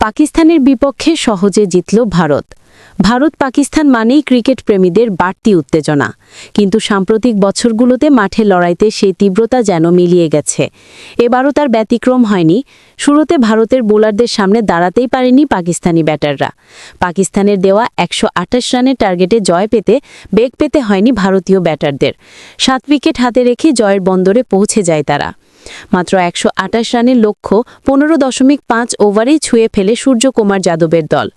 পাকিস্তানের বিপক্ষে সহজে জিতল ভারত। ভারত পাকিস্তান মানেই ক্রিকেট প্রেমীদের বাড়তি উত্তেজনা। কিন্তু সাম্প্রতিক বছরগুলোতে মাঠে লড়াইতে সেই তীব্রতা যেন মিলিয়ে গেছে। এবারও তার ব্যতিক্রম হয়নি। শুরুতে ভারতের বোলারদের সামনে দাঁড়াতেই পারেনি পাকিস্তানি ব্যাটাররা। পাকিস্তানের দেওয়া একশো আঠাশ রানের টার্গেটে জয় পেতে বেগ পেতে হয়নি ভারতীয় ব্যাটারদের। সাত উইকেট হাতে রেখে জয়ের বন্দরে পৌঁছে যায় তারা। মাত্র একশো আটাশ রানের লক্ষ্য পনেরো দশমিক পাঁচ ওভারেই ছুঁয়ে ফেলে সূর্যকুমার যাদবের দল।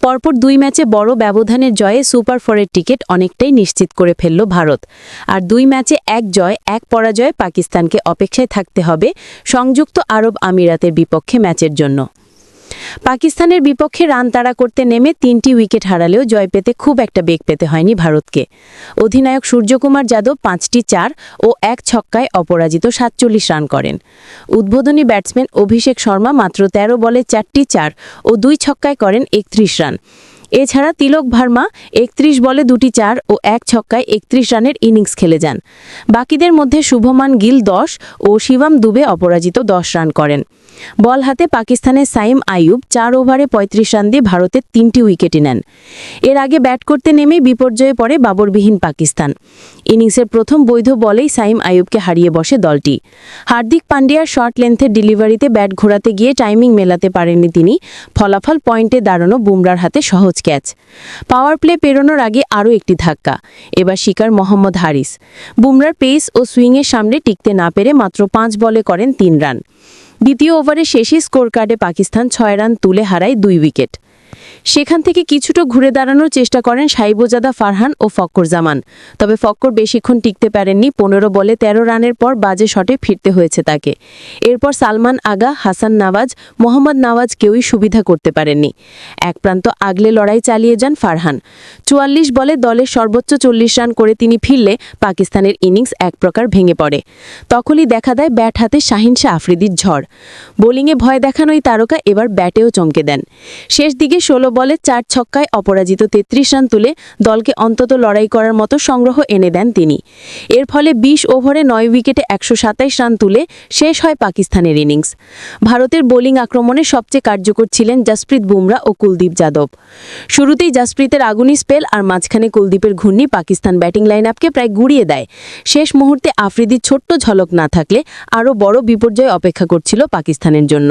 পরপর দুই ম্যাচে বড় ব্যবধানের জয়ে সুপার ফোরের টিকিট অনেকটাই নিশ্চিত করে ফেলল ভারত। আর দুই ম্যাচে এক জয়, এক পরাজয়ে পাকিস্তানকে অপেক্ষায় থাকতে হবে সংযুক্ত আরব আমিরাতের বিপক্ষে ম্যাচের জন্য। পাকিস্তানের বিপক্ষে রান তাড়া করতে নেমে তিনটি উইকেট হারালেও জয় পেতে খুব একটা বেগ পেতে হয়নি ভারতকে। অধিনায়ক সূর্যকুমার যাদব পাঁচটি চার ও এক ছক্কায় অপরাজিত সাতচল্লিশ রান করেন। উদ্বোধনী ব্যাটসম্যান অভিষেক শর্মা মাত্র ১৩ বলে চারটি চার ও দুই ছক্কায় করেন একত্রিশ রান। এছাড়া তিলক ভার্মা একত্রিশ বলে দুটি চার ও এক ছক্কায় একত্রিশ রানের ইনিংস খেলে যান। বাকিদের মধ্যে শুভমান গিল দশ ও শিবাম দুবে অপরাজিত দশ রান করেন। বল হাতে পাকিস্তানের সাইম আইয়ুব চার ওভারে ৩৫ রান দিয়ে ভারতের তিনটি উইকেটে নেন। এর আগে ব্যাট করতে নেমেই বিপর্যয়ে পড়ে বাবরবিহীন পাকিস্তান। ইনিংসের প্রথম বৈধ বলেই সাইম আইয়ুবকে হারিয়ে বসে দলটি। হার্দিক পান্ডিয়ার শর্ট লেন্থের ডেলিভারিতে ব্যাট ঘোরাতে গিয়ে টাইমিং মেলাতে পারেননি তিনি। ফলাফল পয়েন্টে দাঁড়ানো বুমরার হাতে সহজ ক্যাচ পাওয়ার প্লে পেরোনোর আগে আরও একটি ধাক্কা। এবার শিকার মোহাম্মদ হারিস। বুমরার পেস ও সুইংয়ের সামনে টিকতে না পেরে মাত্র পাঁচ বলে করেন তিন রান। দ্বিতীয় ওভারে শেষই স্কোর কার্ডে পাকিস্তান ছয় রান তুলে হারায় দুই উইকেট। সেখান থেকে কিছুটা ঘুরে দাঁড়ানোর চেষ্টা করেন সাইবোজাদা ফারহান ও ফক্কর জামান তবে ফক্কর বেশিক্ষণ টিকতে পারেননি, পনেরো বলে ১৩ রানের পর বাজে শটে ফিরতে হয়েছে তাকে। এরপর সালমান আগা, হাসান নওয়াজ, মোহাম্মদ নাওয়াজ কেউই সুবিধা করতে পারেননি। এক প্রান্ত আগলে লড়াই চালিয়ে যান ফারহান। চুয়াল্লিশ বলে দলের সর্বোচ্চ চল্লিশ রান করে তিনি ফিরলে পাকিস্তানের ইনিংস এক প্রকার ভেঙে পড়ে। তখনই দেখা দেয় ব্যাট হাতে শাহিন শাহ আফ্রিদির ঝড়। বোলিংয়ে ভয় দেখানোই তারকা এবার ব্যাটেও চমকে দেন। শেষ দিকে ষোলো বলে চার ছক্কায় অপরাজিত তেত্রিশ রান তুলে দলকে অন্তত লড়াই করার মতো সংগ্রহ এনে দেন তিনি। এর ফলে ২০ ওভারে নয় উইকেটে একশো সাতাইশ রান তুলে শেষ হয় পাকিস্তানের ইনিংস। ভারতের বোলিং আক্রমণে সবচেয়ে কার্যকর ছিলেন জাসপ্রীত বুমরা ও কুলদীপ যাদব। শুরুতেই জাসপ্রীতের আগুনি স্পেল আর মাঝখানে কুলদীপের ঘূর্ণি পাকিস্তান ব্যাটিং লাইন আপকে প্রায় গুড়িয়ে দেয়। শেষ মুহূর্তে আফ্রিদির ছোট্ট ঝলক না থাকলে আরও বড় বিপর্যয় অপেক্ষা করছিল পাকিস্তানের জন্য।